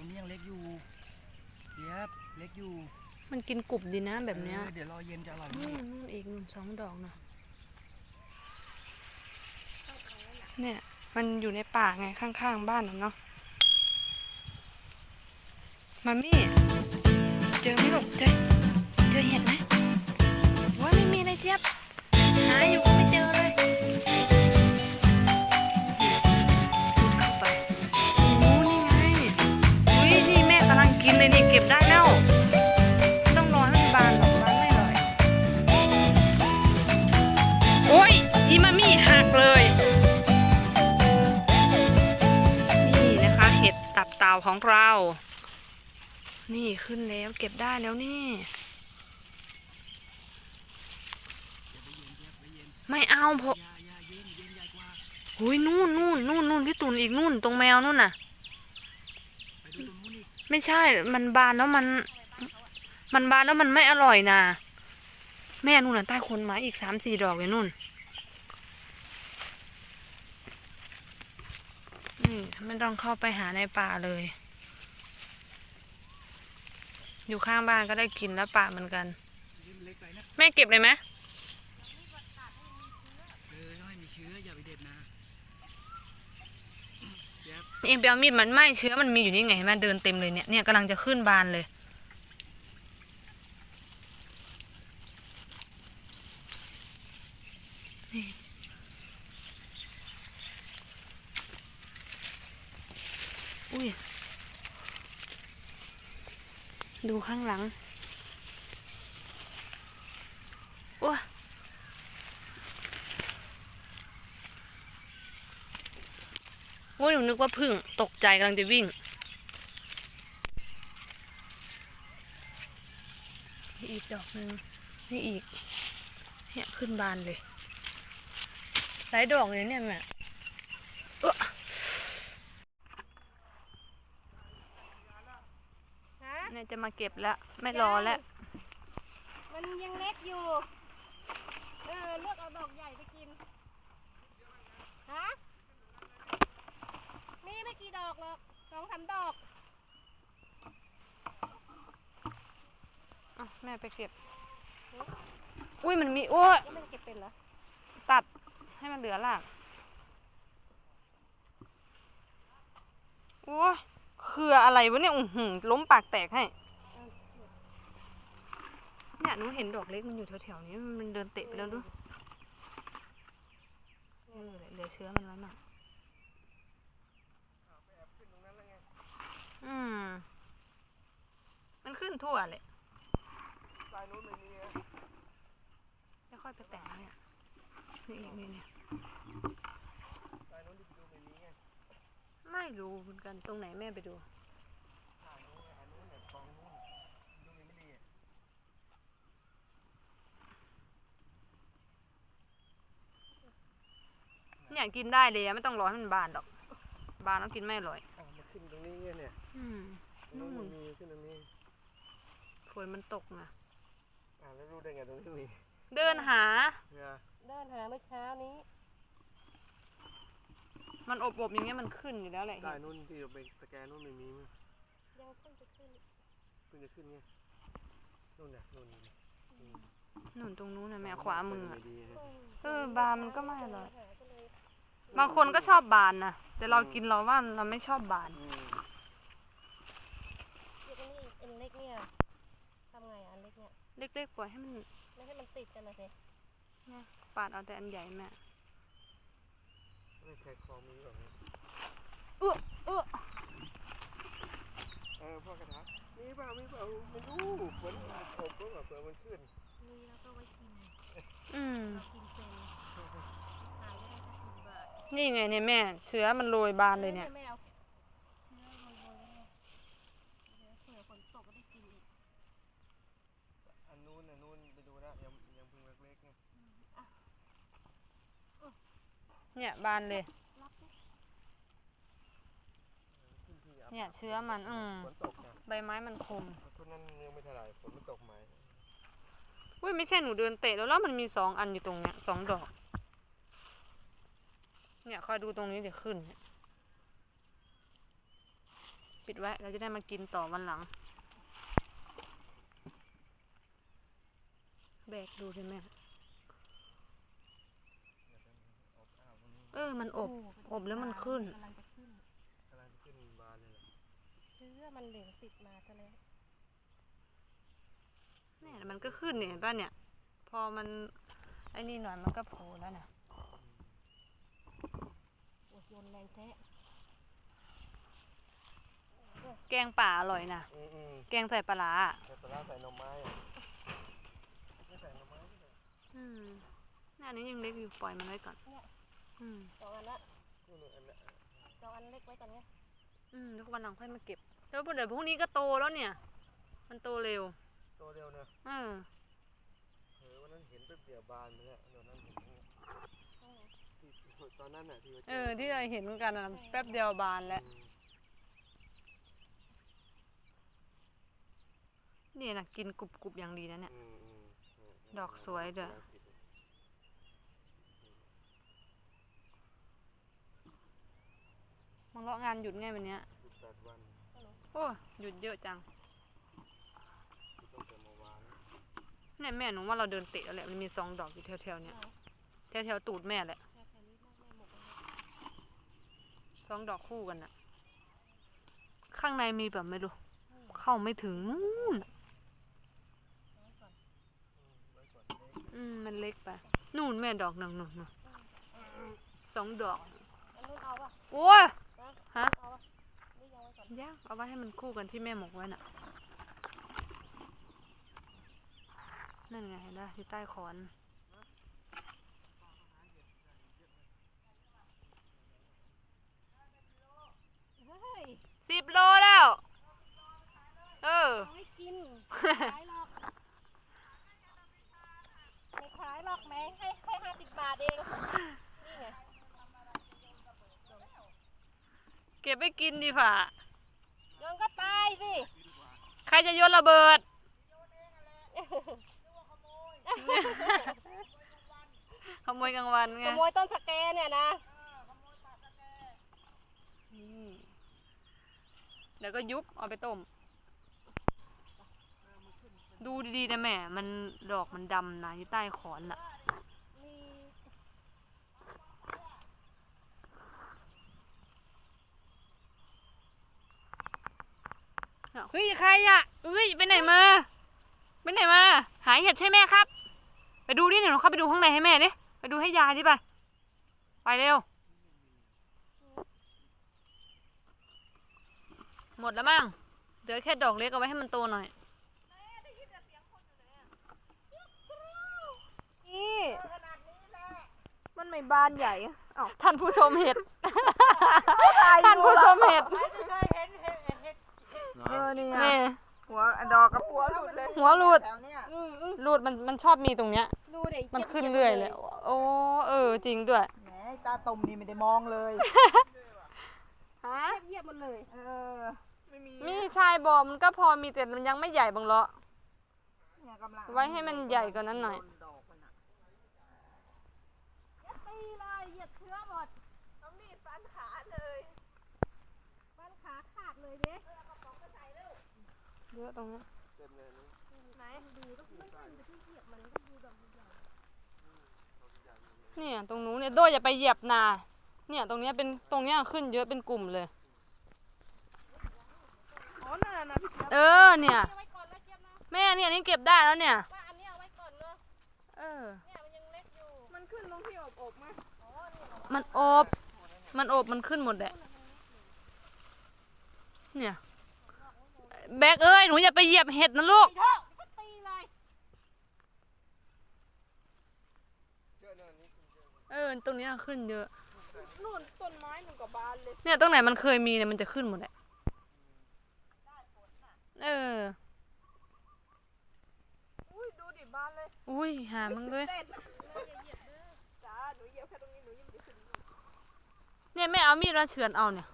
ตรงนี้ยังเล็กอยู่เจี๊ยบเล็กอยู่มันกินกรุบดีนะแบบเนี้ยออเดี๋ยวรอเย็นจะอร่อยนู่นี่นนู่นอีกนู่นสองดอกนะเนี่ย มันอยู่ในป่าไงข้างๆบ้านน่ะเนาะมามี่เจอไหมลูกเจอเจอเห็ดไหมว่าไม่มีเลยเจี๊ยบหาอยู่ก็ไม่ ของเรา นี่ขึ้นแล้วเก็บได้แล้วนี่ ไม่เอาเพราะหุยนู่นนู่นนู่นนู่นพี่ตุนอีกนู่นตรงแมวนู่นน่ะไปดูตรงนู้นอีกไม่ใช่มันบานแล้วมัน มันบานแล้วมันไม่อร่อยนะแม่นู่นน่ะใต้คนไม้อีกสามสี่ดอกเลยนู่นนี่ไม่ต้องเข้าไปหาในป่าเลย อยู่ข้างบ้านก็ได้กินแล้วป่าเหมือนกันนี่มันเล็กไปนะแม่เก็บเลยไหมเออต้องให้มีเชื้ออย่าไปเด็ดนะเจี๊ยบเองไปเอามีดมันไหม้เชื้อมันมีอยู่นี่ไงเห็นไหมเดินเต็มเลยเนี่ยเนี่ยกำลังจะขึ้นบานเลยนี่อุ้ย ดูข้างหลังโอ้ยโอ้ยหนูนึกว่าพึ่งตกใจกำลังจะวิ่งนี่อีกดอกหนึ่งนี่อีก เนี่ยขึ้นบานเลย หลายดอกเลยเนี่ยแม่เอ้อ ฮะ เนี่ยจะมาเก็บแล้ว ไม่รอแล้ว มันยังเล็กอยู่ เออเลือกเอาดอกใหญ่ไปกิน ฮะ มีไม่กี่ดอกหรอกสองสามดอกอะแม่ไปเก็บ อุ้ยมันมี โอ้ยนี่มันเก็บเป็นเหรอ ตัดให้มันเหลือรากโอ้ย คืออะไรวะเนี่ยอือหือล้มปากแตกให้ เนี่ยหนูเห็นดอกเล็กมันอยู่แถวๆนี้ มันเดินเตะไปแล้วด้วยเออเหลือเชื้อมันแล้วน่ะอืม มันขึ้นทั่วเลยสายนู้นไม่มีนะค่อยไปแต่งเนี่ย นี่นี่เนี่ยไม่รู้เหมือนกัน ตรงไหนแม่ไปดู สายนู้นอันนู้นเนี่ยกองนู้นดูไม่ดีอะ เนี่ยกินได้เลยอะไม่ต้องรอให้มันบานหรอก บานแล้วกินไม่อร่อยอ้าวมาขึ้นตรงนี้ไงเนี่ยอืมนู่นู้นนมันมีขึ้นตรงนี้ฝนมันตกนะอ่าแล้วรู้ได้ไงตรงนี้มีเดินหา เนี่ยเดินหาเมื่อเช้านี้ มันอบๆอย่างเงี้ยมันขึ้นอยู่แล้วแหละสายนู้นที่เราไปสแกนนู้นไม่มีมั้งยังเพิ่งจะขึ้นเพิ่งจะขึ้นไงนู่นน่ะนู่นนี่อืมหนุนตรงนู้นนะแม่ขวามืออะไดีฮะเออบานมันก็ไม่อร่อย หาก็เลย บางคนก็ชอบบานนะแต่เรากินเราว่าเราไม่ชอบบานอืมเดี๋ยวนี้อันเล็กเนี่ยทำไงอะอันเล็กเนี่ยเล็กๆปล่อยให้มันไม่ให้มันติดกันนะสิเนี่ยปาดเอาแต่อันใหญ่แม่ไม่ใช่คลองมีแบบนี้เออเออเออพ่อกระถางมีเปล่ามีเปล่าไม่รู้ฝนอบก็แบบเปิดมันขึ้นมีแล้วก็ไว้กินอืมเรากินเป็นขายได้สักสิบบาท นี่ไงเนี่ยแม่ เชื้อมันโรยบานเลยเนี่ย ไม่เอาเนื้อโรยๆไว้เดี๋ยวเผื่อฝนตกก็ได้กินอีกอันนู้นอันนู้นไปดูนะยังยังเพิ่งเล็กๆไงเนี่ยบานเลยรับไหมขึ้นที่อับเนี่ยเชื้อมัน อืมฝนตกนะใบไม้มันคมทุนนั้นยังไม่เท่าไหร่ฝนมันตกใหม่อุ้ยไม่ใช่หนูเดินเตะแล้วแล้วมันมีสองอันอยู่ตรงเนี้ยสองดอก เนี่ยคอยดูตรงนี้เดี๋ยวขึ้นเนี่ยปิดไว้ เราจะได้มากินต่อวันหลัง แบกดูดิแม่เออ มันอบ อบแล้วมันขึ้นกำลังจะขึ้นกำลังขึ้นบานเลยเหรอเชื้อมันเหลวติดมาซะแล้วเนี่ยมันก็ขึ้นเนี่ยเห็นป่ะเนี่ย พอมันไอ้นี่หน่อยมันก็โผล่แล้วนะ โอ้ยโยนแรงแท้แกงป่าอร่อยนะอืมอืมแกงใส่ปลาร้าอะใส่ปลาร้าใส่หน่อไม้อะไม่ใส่หน่อไม้ก็ได้อืมหน้านี้ยังเล็กอยู่ปล่อยมันไว้ก่อนเนี่ยอืม สองอันละนู่นๆอันนั้น สองอันเล็กไว้ก่อนไงอืมแล้ววันหลังค่อยมาเก็บ แล้วเดี๋ยวพรุ่งนี้ก็โตแล้วเนี่ย มันโตเร็วโตเร็วเนอะอืมเออวันนั้นเห็นแป๊บเดียวบานไปแล้วตอนนั้นเห็นที่ ตอนนั้นน่ะที่ว่าเออ ที่เราเห็นกันนะแป๊บเดียวบานแล้วอืมนี่นะกินกรุบกรุบอย่างดีนะเนี่ย อืมอืมอืมดอกสวยด้วย มังเลาะงานหยุดไงวันเนี้ย สิบแปดวันโอ้หยุดเยอะจัง ตั้งแต่เมื่อวานเนี่ยแม่หนูว่าเราเดินเตะแล้วแหละมันมีสองดอกอยู่แถวๆเนี่ย แถวๆตูดแม่แหละ แค่แค่นี้ไม่ไม่หมดเลย สองดอกคู่กันน่ะข้างในมีแบบไม่รู้ เข้าไม่ถึงนู่นอืม มันเล็กไปนู่นแม่ดอกหนึ่งนู่นนู่นสองดอกโอ้ยฮะเอาป่ะนี่ยังไว้ก่อนย่างเอาไว้ให้มันคู่กันที่แม่หมกไว้น่ะ นั่นไงเห็นไหมที่ใต้ขอน เฮ้ย สิบโลแล้ว เออ เอาไว้กินขายหรอกไม่ขายหรอกแม่ให้แค่ห้าสิบบาทเองนี่ไง เก็บไปกินดีฝ่าโยนก็ตายสิ ใครจะโยนระเบิด ขโมยกลางวันไง ขโมยต้นสแกเนี่ยนะนี่เดี๋ยวก็ยุบเอาไปต้ม ดูดีๆนะแม่ มันดอกมันดำนะอยู่ใต้ขอนน่ะ มี เฮ้ยใครอะเฮ้ยไปไหนมาไปไหนมา หายเห็ดใช่ไหมครับ ไปดูดิเดี๋ยวเราเข้าไปดูข้างในให้แม่ดิไปดูให้ยายดิไปไปเร็ว หมดแล้วมั้งเหลือแค่ดอกเล็กเอาไว้ให้มันโตหน่อยนี่มันไม่บานใหญ่อะอ้าวท่านผู้ชมเห็ดตายอยู่ท่านผู้ชมเห็ด เออนี่ไงนี่หัวดอกกับหัวหลุดเลยหัวหลุด แถวเนี้ยหลุดมันมันชอบมีตรงเนี้ย ดูเด็กมันขึ้นเรื่อยเลย โอ้เออจริงด้วย แหมตาตุ่มนี่ไม่ได้มองเลย ฮะ เยียบมันเลยเออไม่มีมีชายบอกมันก็พอมีแต่มันยังไม่ใหญ่บางเลาะ เนี่ยกำลังไว้ให้มันใหญ่กว่านั้นหน่อย ดอกมันอะตีเลยเหยียบเชื้อหมดเอามีดฟันขาเลยบ้านขาขาดเลยเด้ เยอะตรงนี้เต็มเลยนะไหนดูต้องไม่ทันไปที่เหยียบมันก็ดูดอกใหญ่เนี่ยตรงนู้นเนี่ยโดยอย่าไปเหยียบนา เนี่ยตรงเนี้ยเป็นตรงเนี้ยขึ้นเยอะเป็นกลุ่มเลยอ๋อน่ะนะพี่เจี๊ยบเออเนี่ยเอาไว้ก่อนนะเจี๊ยบนะแม่เนี่ยนี่เก็บได้แล้วเนี่ย ว่าอันนี้เอาไว้ก่อนเนอะเออ เนี่ยมันยังเล็กอยู่มันขึ้นตรงที่อบอบๆมามันอบ มันอบมันขึ้นหมดแหละ เนี่ย แบกเอ้ยหนูอย่าไปเหยียบเห็ดนะลูกเถอะก็ตีเลยเยอะเนอะนี่คุณเยอะเออตรงเนี้ยขึ้นเยอะ นู่นต้นไม้หนึ่งกับบานเลย เนี่ยตรงไหนมันเคยมีเนี่ยมันจะขึ้นหมดแหละเออ อุ้ยดูดิบานเลยอุ้ยหามึงเลย เต้นจ้าหนูเหยียบแค่ตรงนี้หนูยังไม่ได้ขึ้นเนี่ยแม่เอามีดมาเฉือนเอาเนี่ย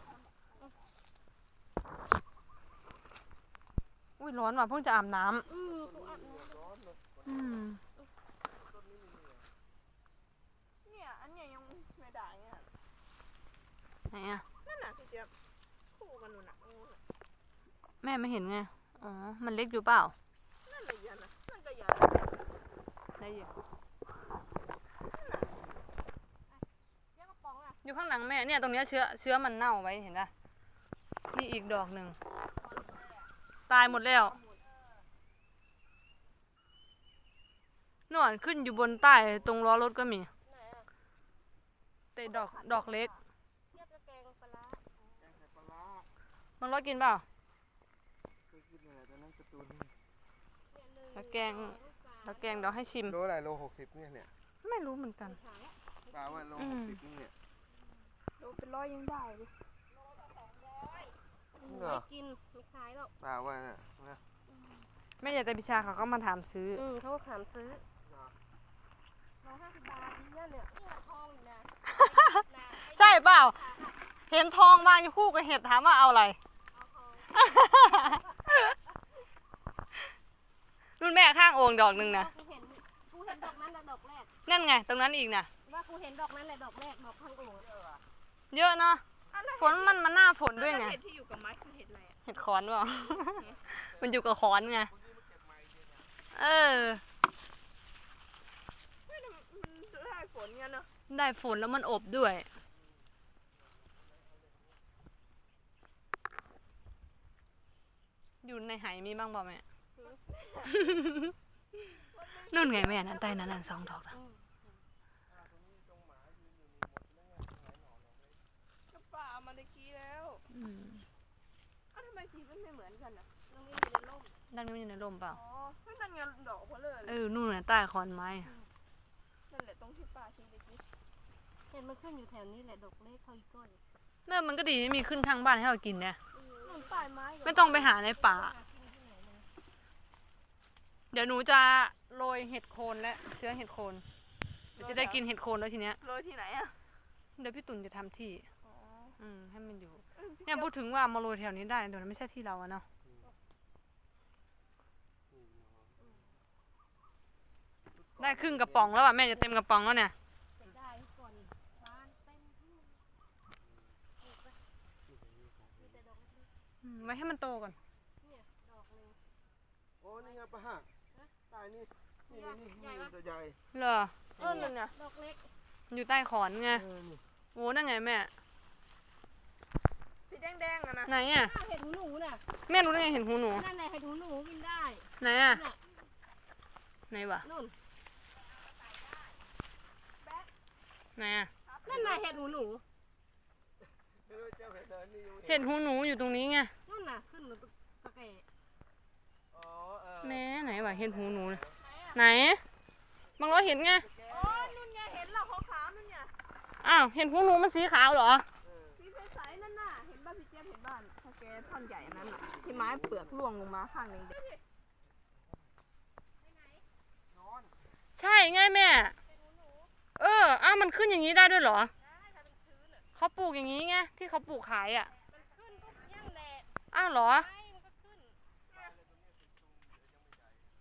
อุ้ยร้อนว่ะเพิ่งจะอาบน้ำอือกูอัดน้ำร้อนเนอะอืมเนี่ย อันเนี้ยยังไม่ได้เนี่ยไหนอะนั่นน่ะพี่เจี๊ยบคู่กันนู่นน่ะนู่นน่ะแม่ไม่เห็นไงอ๋อมันเล็กอยู่เปล่านั่นเลยยันนะนั่นก็ยันได้อยู่เรียกกระป๋องอะอยู่ข้างหลังแม่เนี่ยตรงเนี้ยเชื้อเชื้อมันเน่าไว้เห็นปะนี่อีกดอกหนึ่ง ตายหมดแล้วนวลขึ้นอยู่บนใต้ตรงล้อรถก็มีไหนอะแต่ดอกดอกเล็กเทียบกับแกงปลาร้าแกงไข่ปลาร้ามันร้อยกินเปล่า เคยกินอะไรตอนนั้นการ์ตูนเนี่ยหนึ่งแล้วแกงสองสามแล้วแกงเดี๋ยวให้ชิม โลอะไรโลหกสิบเนี่ยเนี่ยไม่รู้เหมือนกันขายอะปลาว่าโลอืหมกสิบนี่เนี่ยดูเป็นร้อยยังได้เลย เหรอ ไม่กินไม่ขายหรอกปลาว่าน่ะนะแม่ยายแต่พิชาเขาก็มาถามซื้อ อืมเขาก็ขามซื้อร้อยห้าสิบบาทเนี่ยเนี่ยนี่ทองอยู่นะใช่เปล่า เห็นทองวางอยู่คู่กับเห็ดถามว่าเอาอะไร เอาทองรุ่นแม่ข้างโอ่งดอกหนึ่งนะ กูเห็นกูเห็นดอกนั้นแหละดอกแรก นั่นไง ตรงนั้นอีกนะว่ากูเห็นดอกนั้นแหละดอกแรกดอกข้างโอ่งอะเยอะเนาะ ฝนมันมันหน้าฝนด้วยไง เห็ดที่อยู่กับไม้คือเห็ดอะไรอะเห็ดขอนเปล่า มันอยู่กับขอนไง เออ ไม่ได้มันได้ฝนกันเนาะได้ฝนแล้วมันอบด้วย อยู่ในไหมีบ้างเปล่าแม่ นู่นไงแม่นั่นใต้นั้นนั่นสองดอกนะก็ป่าเอามาตะกี้แล้ว อืมอ้าวทำไมสีมันไม่เหมือนกันอะตรงนี้อยู่ในร่มด้านนี้มันอยู่ในร่มเปล่า อ๋อเฮ้ยนั่นไงดอกเพลเลยเออ นู่นน่ะใต้ขอนไม้นั่นแหละตรงที่ป่าชี้ตะกี้เห็นมันขึ้นอยู่แถวนี้แหละดอกเล็กเขาอีกก้อยเมื่อมันก็ดีมีขึ้นทางบ้านให้เรากินเนี่ย นั่นป่ายไม้กับไม่ต้องไปหาในป่าหากินที่ไหนเลยเดี๋ยวหนูจะโรยเห็ดโคนและเชื้อเห็ดโคนเดี๋ยวจะได้กินเห็ดโคนแล้วทีเนี้ย โรยที่ไหนอะ เดี๋ยวพี่ตุ่นจะทำที่ อ๋อ อืมให้มันอยู่ เออพี่เนี่ยพูดถึงว่ามาโรยแถวนี้ได้เดี๋ยวมันไม่ใช่ที่เราอะเนาะได้ครึ่งกระป๋องแล้วอะแม่จะเต็มกระป๋องแล้วเนี่ยจะได้ก่อนบ้านเต็มที่ปลูกไปมีแต่ดอกเล็กอืมไว้ให้มันโตก่อนๆเนี่ยดอกหนึ่งโอ้นี่ไงปลาหักตายนี่นี่นี่นี่นี่ตัวใหญ่เหรอ เออนั่นไงดอกเล็ก อยู่ใต้ขอนไงเออนี่โอ้นั่นไงแม่สีแดงๆอะนะไหนอะอ้าวเห็ดหูหนูน่ะแม่รู้ได้ไงเห็นหูหนู นั่นแหละเห็ดหูหนูกินได้ไหนอะ น่ะไหนวะนู่นไหนอะ นั่นน่ะเห็ดหูหนูไม่รู้เจ้าเห็นเดินนี่อยู่เห็นหูหนูอยู่ตรงนี้ไง นู่นน่ะขึ้นมาตะแกรงอ๋อเออแม่ไหนวะเห็นหูหนูน่ะไหน บางร้อยเห็นไงอ๋อนู่นไงเห็นเหรอขาวๆนั่นไง อ้าว เห็นหูหนูมันสีขาวเหรอ พี่เจี๊ยบเห็นบ้านถ้าแกท่อนใหญ่อันนั้นอะ ที่ไม้เปลือกร่วงลงมาข้างหนึ่งเด็กใช่ไงแม่ เออ อ้าวมันขึ้นอย่างนี้ได้ด้วยเหรอ เขาปลูกอย่างนี้ไงที่เขาปลูกขายอะมันขึ้นก็ย่างแหละอ้าวเหรอ ไอ้มันก็ขึ้น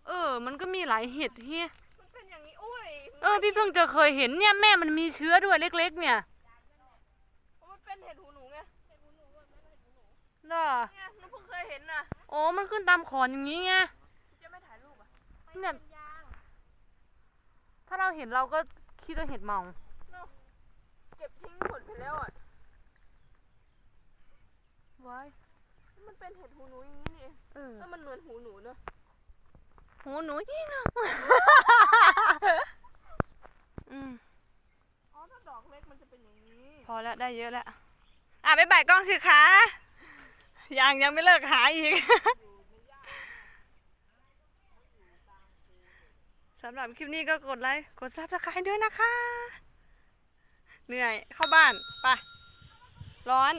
เออ มันก็มีหลายเห็ดเฮียมันเป็นอย่างนี้อุ้ยเออ พี่เพิ่งจะเคยเห็นเนี่ยแม่มันมีเชื้อด้วยเล็ก ๆ เนี่ย มันเป็นเห็ดหูหนูไง เหรอเนี่ยหนูเพิ่งเคยเห็นน่ะโอ้มันขึ้นตามขอนอย่างนี้ไงพี่เจี๊ยบไม่ถ่ายรูปอะเนี่ยเป็นยางถ้าเราเห็นเราก็คิดว่าเห็ดเมาเก็บทิ้งหมดไปแล้วอะไว้มันเป็นเห็ดหูหนูอย่างนี้นี่เองเออแล้วมันเหมือนหูหนูเนอะหูหนูยี่นะอืมอ๋อถ้าดอกเล็กมันจะเป็นอย่างนี้ พอแล้วได้เยอะแล้ว อะไปบ่ายกล้องสิคะ ยังยังไม่เลิกหาอีกสำหรับคลิปนี้ก็กดไลค์ กดซับสไครต์ด้วยนะคะ เหนื่อยเข้าบ้าน ไป ร้อน